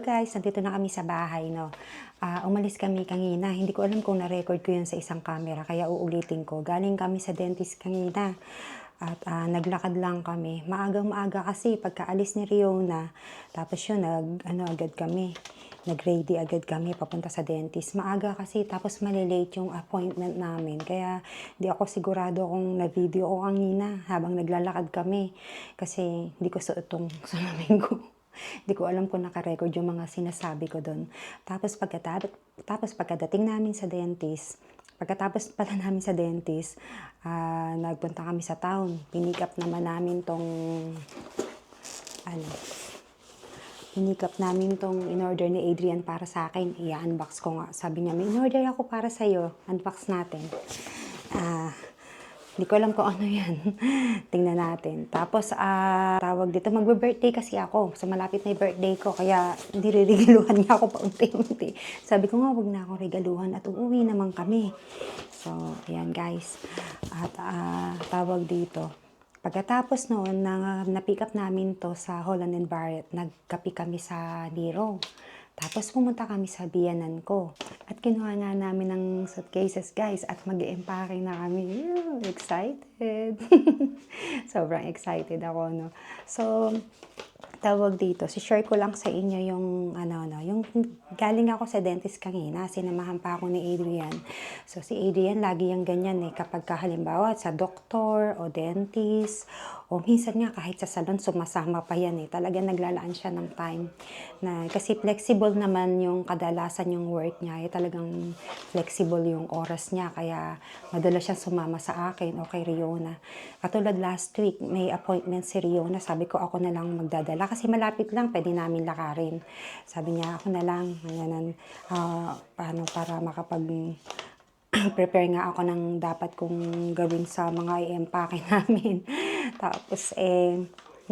hello guys, nandito na kami sa bahay, no. Ah, umalis kami kanina. Hindi ko alam kung na-record ko yun sa isang camera, kaya uulitin ko. Galing kami sa dentist kanina. At ah, naglakad lang kami. Maagang maaga kasi pagkaalis ni Riona, tapos yun, nag, ano, agad kami. Nag-ready agad kami papunta sa dentist. Maaga kasi, tapos malilate yung appointment namin. Kaya di ako sigurado kung na-video ko kanina habang naglalakad kami. Kasi hindi ko suot tong salamin ko. Hindi ko alam kung nakarecord yung mga sinasabi ko doon. Tapos pagkatapos, tapos pagkadating namin sa dentist, pagkatapos pala namin sa dentist, ah, nagpunta kami sa town. Pinick up naman namin tong, ano, pinick up namin tong in-order ni Adrian para sa akin. I-unbox ko nga. Sabi niya, may in-order ako para sa'yo. Unbox natin. Ah, hindi ko alam kung ano yan. Tingnan natin. Tapos, ah, tawag dito, magbe-birthday kasi ako. So, malapit na birthday ko. Kaya, hindi regaluhan niya ako paunti-unti. Sabi ko nga, wag na akong regaluhan at uuwi naman kami. So, ayan guys. At ah, tawag dito. Pagkatapos noon, na, na-pick up namin to sa Holland and Barrett. Nagkapi kami sa Nero. Tapos pumunta kami sa biyanan ko. At kinuha nga namin ng suitcases guys at mag empake na kami. Ew, excited. Sobrang excited ako, no. So, tawag dito, si share ko lang sa inyo yung ano no, yung galing ako sa dentist kanina, sinamahan pa ako ni Adrian. So si Adrian lagi yung ganyan eh kapag ka, halimbawa sa doktor o dentist o minsan nga kahit sa salon sumasama pa yan eh. Talaga naglalaan siya ng time na kasi flexible naman yung kadalasan yung work niya. Eh, talagang flexible yung oras niya kaya madalas siya sumama sa akin o kay Riona. Katulad last week, may appointment si Riona. Sabi ko ako na lang magdadala kasi malapit lang, pwede namin lakarin. Sabi niya ako na lang, ganyan, ah, paano para makapag prepare nga ako ng dapat kong gawin sa mga i-empake namin. Tapos, eh,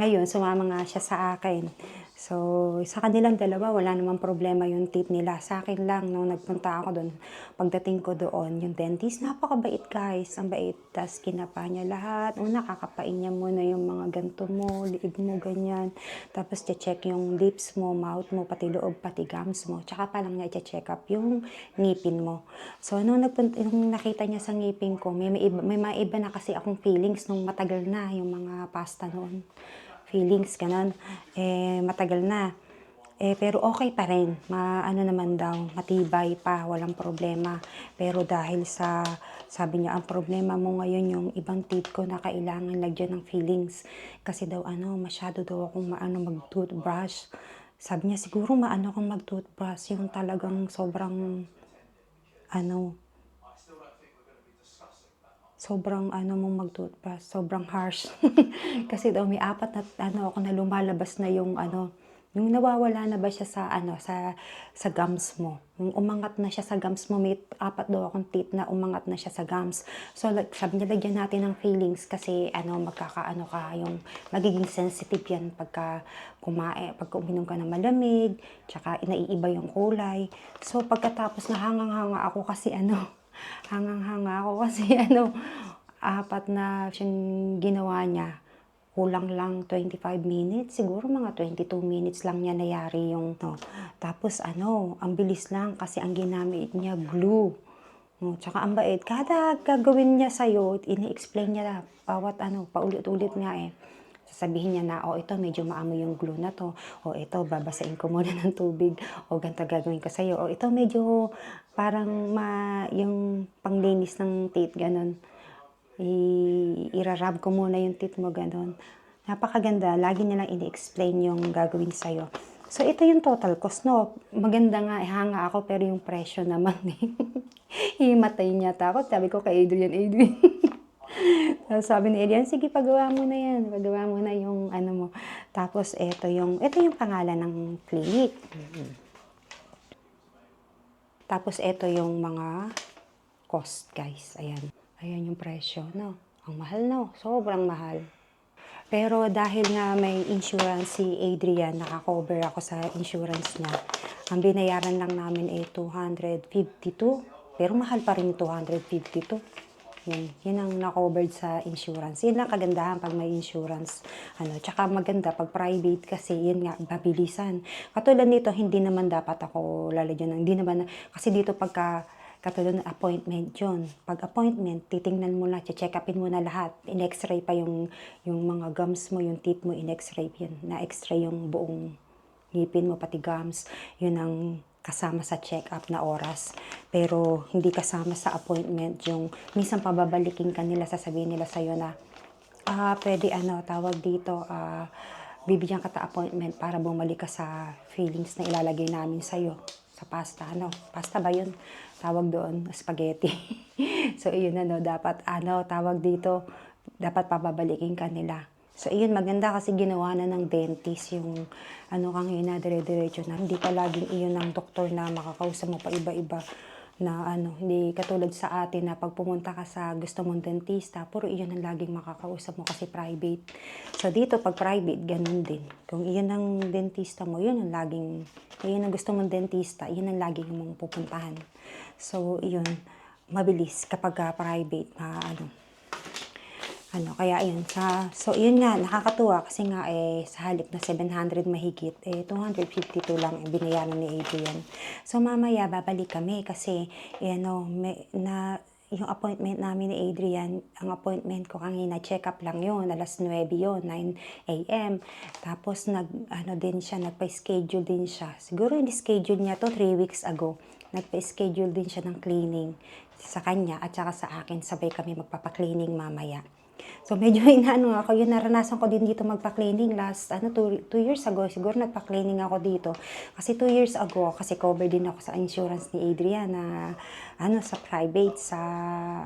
ngayon, sumama nga siya sa akin. So, sa kanilang dalawa, wala namang problema yung tip nila. Sa akin lang, nung nagpunta ako doon, pagdating ko doon, yung dentist, napakabait guys. Ang bait. Tapos, kinapa niya lahat. Una, kakapain niya muna yung mga ganto mo, liig mo, ganyan. Tapos, check yung lips mo, mouth mo, pati loob, pati gums mo. Tsaka pa lang niya check up yung ngipin mo. So, nung, nagpunta, nung nakita niya sa ngipin ko, may, may, iba, may mga iba na kasi akong feelings nung matagal na yung mga pasta noon feelings, ganun. Eh, matagal na. Eh, pero okay pa rin. Ma, ano naman daw, matibay pa, walang problema. Pero dahil sa, sabi niya, ang problema mo ngayon yung ibang teeth ko na kailangan lagyan ng feelings. Kasi daw, ano, masyado daw akong maano mag-toothbrush. Sabi niya, siguro maano akong mag-toothbrush. Yung talagang sobrang, ano, sobrang ano mong mag-toothbrush, sobrang harsh. Kasi daw may apat na ano ako na lumalabas na yung ano, yung nawawala na ba siya sa ano sa sa gums mo. Yung umangat na siya sa gums mo, may apat daw akong teeth na umangat na siya sa gums. So like, sabi niya lagyan natin ng feelings kasi ano magkakaano ka yung magiging sensitive yan pagka kumain, pagka uminom ka ng malamig, tsaka inaiiba yung kulay. So pagkatapos na hangang-hanga ako kasi ano, hangang-hanga ako kasi ano, apat na siyang ginawa niya. Kulang lang 25 minutes, siguro mga 22 minutes lang niya nayari yung no. Tapos ano, ang bilis lang kasi ang ginamit niya glue. No, tsaka ang bait, kada gagawin niya sa'yo, ini-explain niya bawat ano, paulit-ulit nga eh. Sasabihin niya na, oh ito medyo maamoy yung glue na to. O ito, babasain ko muna ng tubig. O ganito gagawin ko sa'yo. O ito medyo parang ma, yung panglinis ng teeth, ganun. I, irarab ko muna yung teeth mo, ganun. Napakaganda. Lagi nilang ini-explain yung gagawin sa'yo. So, ito yung total cost, no? Maganda nga, hanga ako, pero yung presyo naman, eh. Himatay niya takot. Sabi ko kay Adrian, Adrian. Tapos sabi ni Adrian, sige, pagawa mo na yan. Pagawa mo na yung ano mo. Tapos, ito yung, ito yung pangalan ng clinic. Tapos, ito yung mga cost, guys. Ayan. Ayan yung presyo, no? Ang mahal, no? Sobrang mahal. Pero dahil nga may insurance si Adrian, nakakover ako sa insurance niya. Ang binayaran lang namin ay 252. Pero mahal pa rin 252. Yun, yun ang na-covered sa insurance. Yun lang kagandahan pag may insurance. Ano, tsaka maganda pag private kasi yun nga, mabilisan. Katulad nito, hindi naman dapat ako lalagyan ng, hindi naman, kasi dito pagka katulad ng appointment yun. Pag appointment, titingnan mo na, check upin mo na lahat. In-x-ray pa yung, yung mga gums mo, yung teeth mo, in-x-ray yun. Na-x-ray yung buong ngipin mo, pati gums. Yun ang kasama sa check-up na oras. Pero hindi kasama sa appointment yung minsan pababalikin ka nila, sasabihin nila sa'yo na ah pwede ano, tawag dito, ah, bibigyan ka ta appointment para bumalik ka sa feelings na ilalagay namin sa'yo sa pasta, ano, pasta ba yun? Tawag doon, spaghetti. so, yun ano, dapat, ano, tawag dito, dapat pababalikin ka nila. So, yun, maganda kasi ginawa na ng dentist yung, ano kang ina, dire-diretso na. Hindi pa laging iyon ng doktor na makakausap mo pa iba-iba na ano, hindi katulad sa atin na pag pumunta ka sa gusto mong dentista, puro iyon ang laging makakausap mo kasi private. So dito, pag private, ganun din. Kung iyon ang dentista mo, yun ang laging, iyon ang gusto mong dentista, yun ang laging mong pupuntahan. So, yun, mabilis kapag ah, private, ma, ano, ano, kaya yun, sa, so yun nga, nakakatuwa kasi nga eh, sa halip na 700 mahigit, eh, 252 lang eh, binayaran ni Adrian. So mamaya, babalik kami kasi, eh, ano, may, na, yung appointment namin ni Adrian, ang appointment ko kanina, check-up lang yun, alas 9 yun, 9 a.m. Tapos, nag, ano din siya, nagpa-schedule din siya. Siguro yung schedule niya to 3 weeks ago. Nagpa-schedule din siya ng cleaning sa kanya at saka sa akin, sabay kami magpapa-cleaning mamaya. So medyo inaano ako, yun naranasan ko din dito magpa-cleaning last, ano, two, two years ago, siguro nagpa-cleaning ako dito. Kasi two years ago, kasi cover din ako sa insurance ni Adrian na, ano, sa private, sa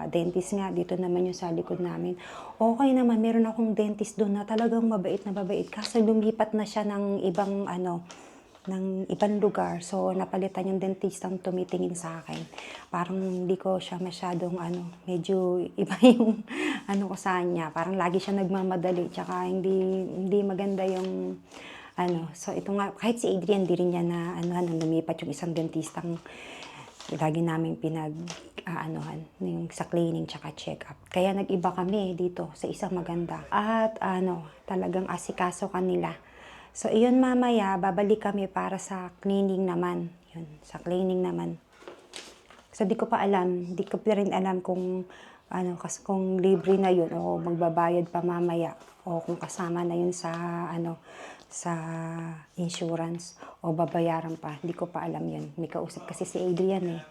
dentist nga, dito naman yung sa likod namin. Okay naman, meron akong dentist doon na talagang mabait na mabait. Kaso lumipat na siya ng ibang, ano, ng ibang lugar. So, napalitan yung dentist ang tumitingin sa akin. Parang hindi ko siya masyadong, ano, medyo iba yung, ano ko sa kanya. Parang lagi siya nagmamadali. Tsaka hindi, hindi maganda yung, ano. So, ito nga, kahit si Adrian, di rin niya na, ano, ano, lumipat yung isang dentistang lagi namin pinag aanuhan yung sa cleaning tsaka check-up. Kaya nag-iba kami dito sa isang maganda. At ano, talagang asikaso kanila. So, iyon mamaya, babalik kami para sa cleaning naman. Yun, sa cleaning naman. So, di ko pa alam, di ko pa rin alam kung, ano, kas, kung libre na yun o magbabayad pa mamaya o kung kasama na yun sa, ano, sa insurance o babayaran pa. Di ko pa alam yun. May kausap kasi si Adrian eh.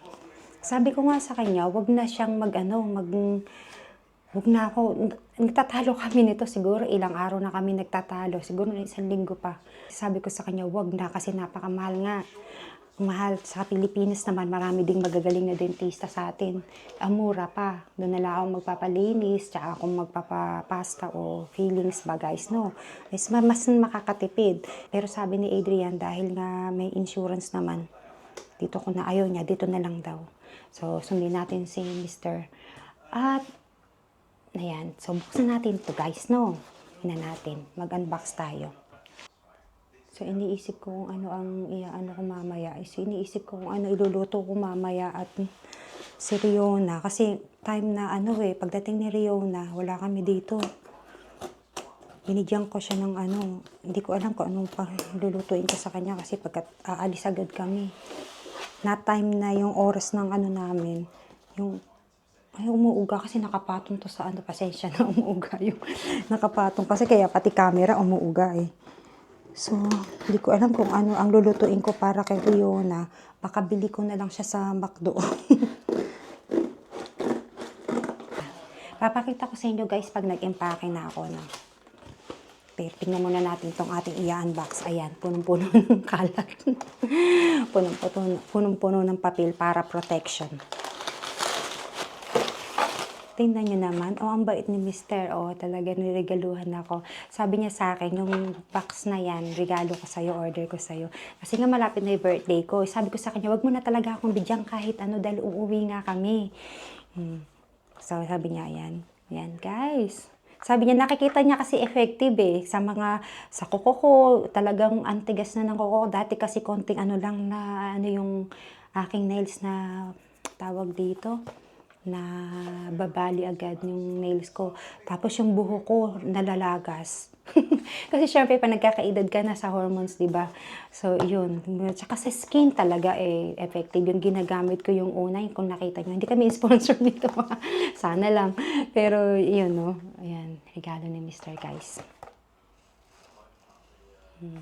Sabi ko nga sa kanya, wag na siyang mag, ano, mag, Huwag na ako. Nagtatalo kami nito. Siguro ilang araw na kami nagtatalo. Siguro na isang linggo pa. Sabi ko sa kanya, wag na kasi napakamahal nga. Mahal sa Pilipinas naman, marami ding magagaling na dentista sa atin. Ang mura pa. Doon na lang ako magpapalinis, tsaka akong magpapapasta o fillings ba guys, no? Mas, mas makakatipid. Pero sabi ni Adrian, dahil nga may insurance naman, dito ko na ayaw niya, dito na lang daw. So, sundin natin si Mr. At Ayan. So, buksan natin to guys, no? Ina natin. Mag-unbox tayo. So, iniisip ko kung ano ang iaano ko mamaya. So, iniisip ko kung ano iluluto ko mamaya at si Riona. Kasi time na ano eh, pagdating ni Riona, wala kami dito. Binigyan ko siya ng ano, hindi ko alam kung anong lulutuin ko sa kanya kasi pagkat aalis agad kami. Na time na yung oras ng ano namin, yung ay, umuuga kasi nakapatong to sa ano, pasensya na umuuga yung nakapatong kasi kaya pati camera umuuga eh. So, hindi ko alam kung ano ang lulutuin ko para kay Riona. Baka bili ko na lang siya sa McDo. Papakita ko sa inyo guys pag nag-empake na ako na. Pero tingnan muna natin tong ating i-unbox. Ayan, punong-puno ng kalat. punong-puno ng papel para protection. Tingnan nyo naman, oh, ang bait ni Mister. Oh, talaga niregaluhan ako. Sabi niya sa akin, yung box na yan, regalo ko sa'yo, order ko sa'yo. Kasi nga malapit na yung birthday ko. Sabi ko sa kanya, wag mo na talaga akong bigyan kahit ano dahil uuwi nga kami. Hmm. So, sabi niya, yan. Yan, guys. Sabi niya, nakikita niya kasi effective eh. Sa mga, sa kuko ko, talagang antigas na ng kuko ko. Dati kasi konting ano lang na, ano yung aking nails na tawag dito na babali agad yung nails ko. Tapos yung buho ko nalalagas. Kasi syempre pa nagkakaedad ka na sa hormones, 'di ba? So, yun. Tsaka sa skin talaga eh effective yung ginagamit ko yung una, yung kung nakita nyo. Hindi kami sponsor nito. Sana lang. Pero yun, no. Ayan, regalo ni Mr. Guys. Hmm.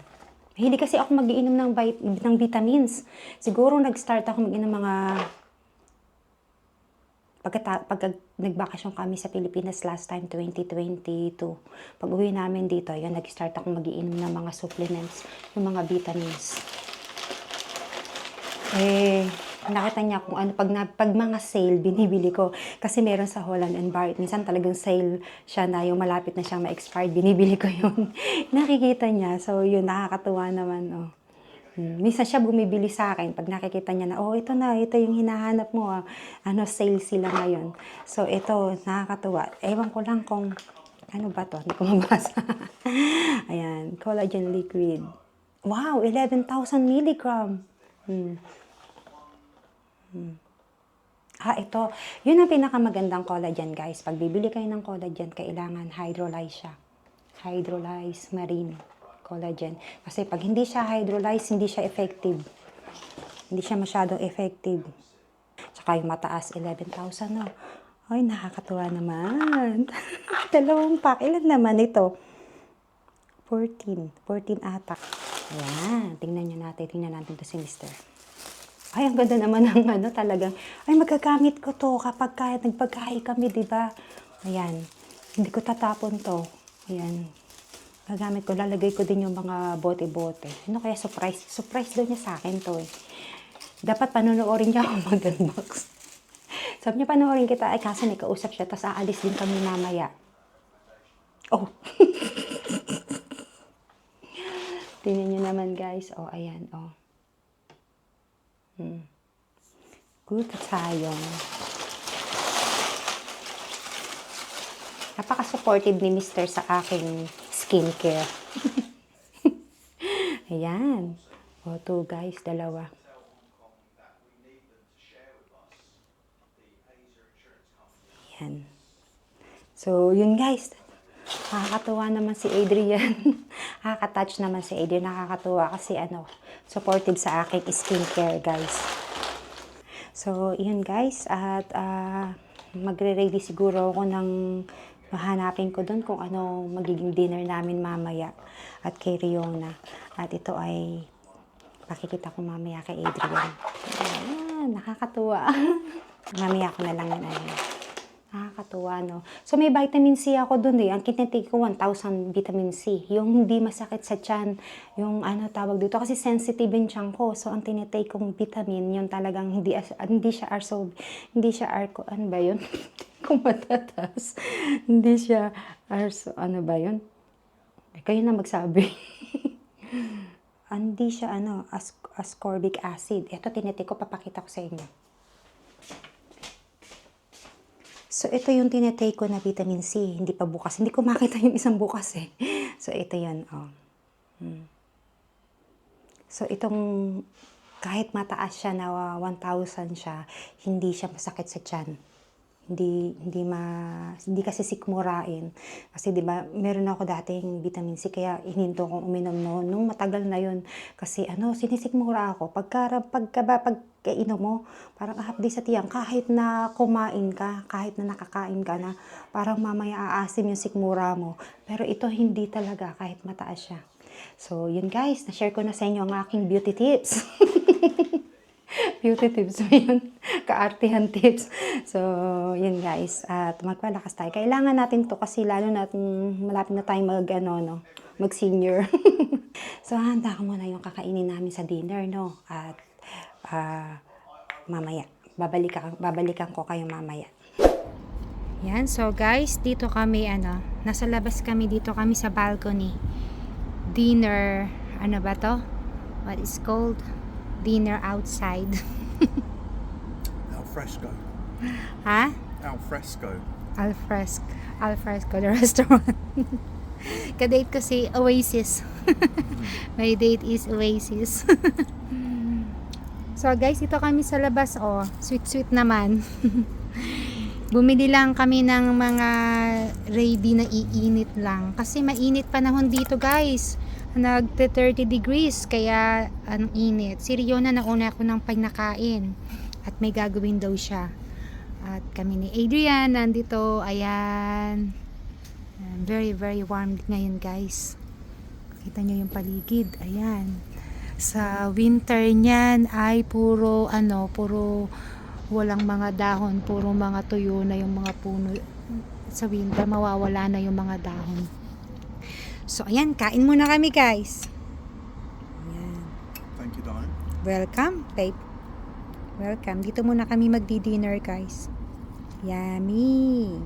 Mahilig kasi ako magiinom ng, vit- ng vitamins. Siguro nag-start ako mag-inom mga pagka, pag nagbakasyon kami sa Pilipinas last time, 2022, pag uwi namin dito, yun, nag-start ako magiinom ng mga supplements, yung mga vitamins. Eh, nakita niya kung ano, pag, na, pag mga sale, binibili ko. Kasi meron sa Holland and Barrett, minsan talagang sale siya na yung malapit na siyang ma-expired, binibili ko yun. Nakikita niya, so yun, nakakatuwa naman, oh. Minsan siya bumibili sa akin pag nakikita niya na, oh, ito na, ito yung hinahanap mo. ah. Ano, sale sila ngayon. So, ito, nakakatuwa. Ewan ko lang kung, ano ba to? Hindi ko mabasa. Ayan, collagen liquid. Wow, 11,000 milligram. Hmm. Hmm. Ah, ito. Yun ang pinakamagandang collagen, guys. Pag bibili kayo ng collagen, kailangan hydrolyze siya. Hydrolyze marine collagen. Kasi pag hindi siya hydrolyze, hindi siya effective. Hindi siya masyadong effective. Tsaka yung mataas, 11,000 no. Ay, nakakatuwa naman. Dalawang pack. Ilan naman ito? 14. 14 ata. Ayan. Tingnan nyo natin. Tingnan natin to si Mister. Ay, ang ganda naman ng ano talagang, ay magagamit ko to kapag kaya nagpagkain kami, di ba? Ayan. Hindi ko tatapon to. Ayan. Gagamit ko, lalagay ko din yung mga bote-bote. Ano kaya surprise? Surprise daw niya sa akin to eh. Dapat panonoorin niya ako mag-unbox. Sabi niya, panoorin kita. Ay, kaso may kausap siya, tapos aalis din kami mamaya. Oh. Tingnan niyo naman, guys. Oh, ayan, oh. Hmm. Good tayo. Napaka-supportive ni Mr. sa aking skincare. Ayan. O, to guys, dalawa. Ayan. So, yun guys. Nakakatuwa naman si Adrian. Nakaka-touch naman si Adrian. Nakakatuwa kasi ano, supportive sa aking skincare guys. So, yun guys. At ah, magre-ready siguro ako ng mahanapin ko doon kung ano magiging dinner namin mamaya at kay Riona. At ito ay pakikita ko mamaya kay Adrian. Ayan, nakakatuwa. mamaya ko na lang yun. Ayun. Nakakatuwa, no? So, may vitamin C ako dun eh. Ang kinitake ko, 1,000 vitamin C. Yung hindi masakit sa tiyan. Yung ano tawag dito. Kasi sensitive yung tiyan ko. So, ang tinitake kong vitamin, yung talagang hindi, hindi siya arso, hindi siya arco, ano ba yun? Kung matatas. hindi siya arso, ano ba yun? Eh, kayo na magsabi. hindi siya, ano, as, ascorbic acid. Ito, tinitake ko, papakita ko sa inyo. So, ito yung tinetake ko na vitamin C. Hindi pa bukas. Hindi ko makita yung isang bukas eh. So, ito yan. Oh. Hmm. So, itong kahit mataas siya na 1,000 siya, hindi siya masakit sa tiyan. Hindi hindi ma hindi kasi sikmurain. Kasi 'di ba, meron ako dating vitamin C kaya hininto kong uminom noon nung matagal na 'yon kasi ano, sinisikmura ako. Pagka pagka ba pagkainom mo, parang hapdi sa tiyang kahit na kumain ka, kahit na nakakain ka na, parang mamaya aasim yung sikmura mo. Pero ito hindi talaga kahit mataas siya. So, yun guys, na-share ko na sa inyo ang aking beauty tips. beauty tips mo yun. Kaartihan tips. So, yun guys. At magpalakas tayo. Kailangan natin to kasi lalo na malapit na tayo mag, ano, no, mag senior. so, handa ko muna yung kakainin namin sa dinner, no? At, ah, mamaya. Babalikan, babalikan ko kayo mamaya. Yan, so guys, dito kami, ano, nasa labas kami, dito kami sa balcony. Dinner, ano ba to? What is called? Dinner outside. Al fresco. ha? Al fresco. Alfresco. Alfresco, the restaurant. Kadate ko si Oasis. My date is Oasis. so guys, ito kami sa labas. Oh, sweet sweet naman. Bumili lang kami ng mga ready na iinit lang. Kasi mainit panahon dito guys. Nag 30 degrees. Kaya ang init. Si Riona nauna ako ng pagnakain. At may gagawin daw siya. At kami ni Adrian nandito. Ayan, Very very warm ngayon guys. Kita nyo yung paligid. Ayan. Sa winter niyan ay puro ano, puro walang mga dahon, puro mga tuyo na yung mga puno. Sa winter, mawawala na yung mga dahon. So, ayan, kain muna kami, guys. Ayan. Thank you, darling. Welcome, babe. Welcome. Dito muna kami magdi-dinner, guys. Yummy.